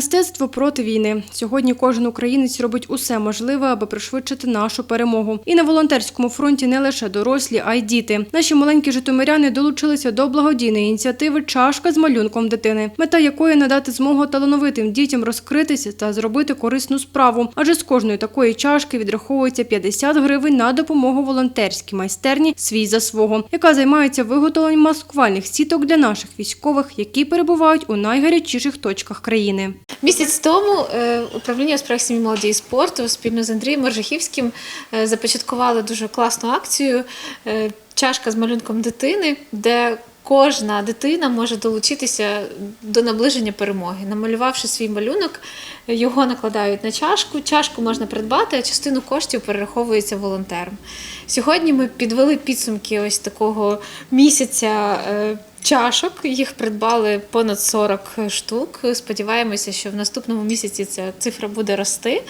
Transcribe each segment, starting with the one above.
Мистецтво проти війни. Сьогодні кожен українець робить усе можливе, аби пришвидшити нашу перемогу. І на волонтерському фронті не лише дорослі, а й діти. Наші маленькі житомиряни долучилися до благодійної ініціативи Чашка з малюнком дитини, мета якої надати змогу талановитим дітям розкритися та зробити корисну справу. Адже з кожної такої чашки відраховується 50 гривень на допомогу волонтерській майстерні свій за свого, яка займається виготовленням маскувальних сіток для наших військових, які перебувають у найгарячіших точках країни. Місяць тому е, управління у справах сім'ї молоді і спорту спільно з Андрієм Мержахівським е, започаткували дуже класну акцію е, Чашка з малюнком дитини, де кожна дитина може долучитися до наближення перемоги. Намалювавши свій малюнок, його накладають на чашку. Чашку можна придбати, а частину коштів перераховується волонтерам. Сьогодні ми підвели підсумки ось такого місяця. Чашок їх придбали понад 40 штук. Сподіваємося, що в наступному місяці ця цифра буде рости.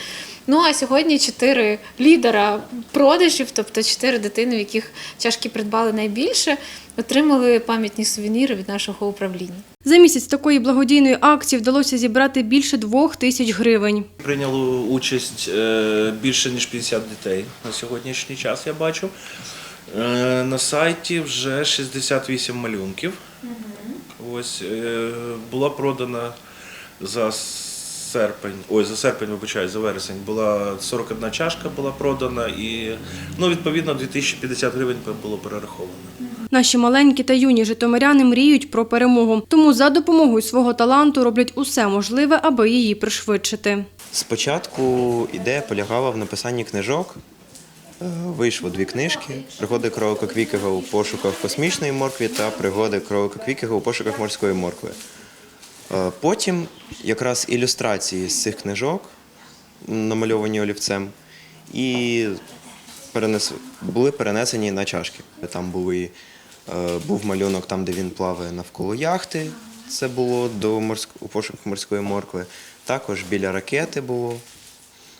Ну а сьогодні чотири лідера продажів, тобто чотири дитини, в яких чашки придбали найбільше, отримали пам'ятні сувеніри від нашого управління. За місяць такої благодійної акції вдалося зібрати більше двох тисяч гривень. Прийняло участь е, більше ніж 50 дітей на сьогоднішній час. Я бачу. Е, На сайті вже 68 малюнків. Ось е, була продана за серпень, ой, за серпень, вибачаю, за вересень була 41 чашка була продана і ну, відповідно 2050 гривень було перераховано. Наші маленькі та юні житомиряни мріють про перемогу, тому за допомогою свого таланту роблять усе можливе, аби її пришвидшити. Спочатку ідея полягала в написанні книжок. Вийшло дві книжки: пригоди кролика Квікера у пошуках космічної моркви та пригоди кролика Квікера у пошуках морської моркви. Е, Потім якраз ілюстрації з цих книжок, намальовані олівцем, і перенес... були перенесені на чашки. Там були, е, був малюнок там, де він плаває навколо яхти. Це було до морськ... у пошуках морської моркви. Також біля ракети було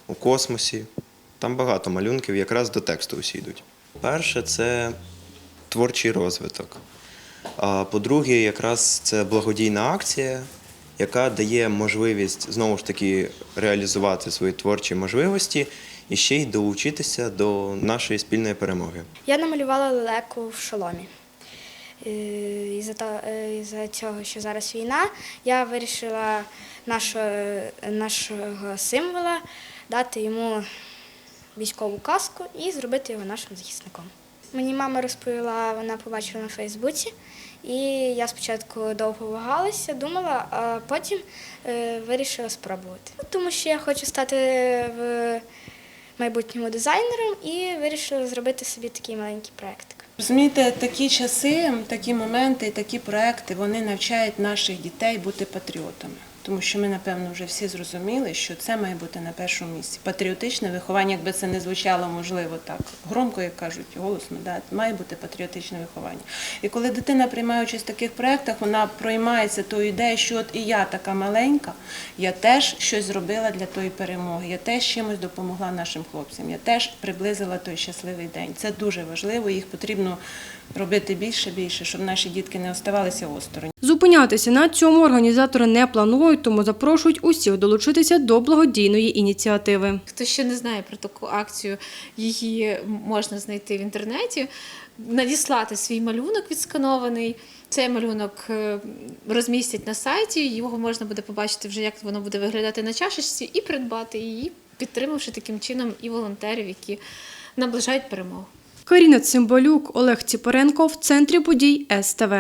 у космосі. Там багато малюнків, якраз до тексту усі йдуть. Перше це творчий розвиток. А по-друге, якраз це благодійна акція, яка дає можливість знову ж таки реалізувати свої творчі можливості і ще й долучитися до нашої спільної перемоги. Я намалювала лелеку в шоломі. Е, Із-за то- е, цього, що зараз війна, я вирішила нашого, нашого символа дати йому військову каску і зробити його нашим захисником. Мені мама розповіла, вона побачила на Фейсбуці, і я спочатку довго вагалася, думала, а потім е, вирішила спробувати. Тому що я хочу стати в майбутньому дизайнером і вирішила зробити собі такий маленький проєктик. Розумієте, такі часи, такі моменти, такі проекти вони навчають наших дітей бути патріотами. Тому що ми, напевно, вже всі зрозуміли, що це має бути на першому місці. Патріотичне виховання, якби це не звучало, можливо, так громко, як кажуть, голосно, да, має бути патріотичне виховання. І коли дитина приймає участь в таких проєктах, вона проймається тою ідеєю, що от і я така маленька, я теж щось зробила для тої перемоги, я теж чимось допомогла нашим хлопцям, я теж приблизила той щасливий день. Це дуже важливо, їх потрібно робити більше, більше, щоб наші дітки не оставалися осторонь. Зупинятися на цьому організатори не планують, тому запрошують усіх долучитися до благодійної ініціативи. Хто ще не знає про таку акцію, її можна знайти в інтернеті, надіслати свій малюнок відсканований. Цей малюнок е, розмістять на сайті, його можна буде побачити вже, як воно буде виглядати на чашечці, і придбати її, підтримавши таким чином і волонтерів, які наближають перемогу. Каріна Цимбалюк, Олег Ціпоренко в центрі подій СТВ.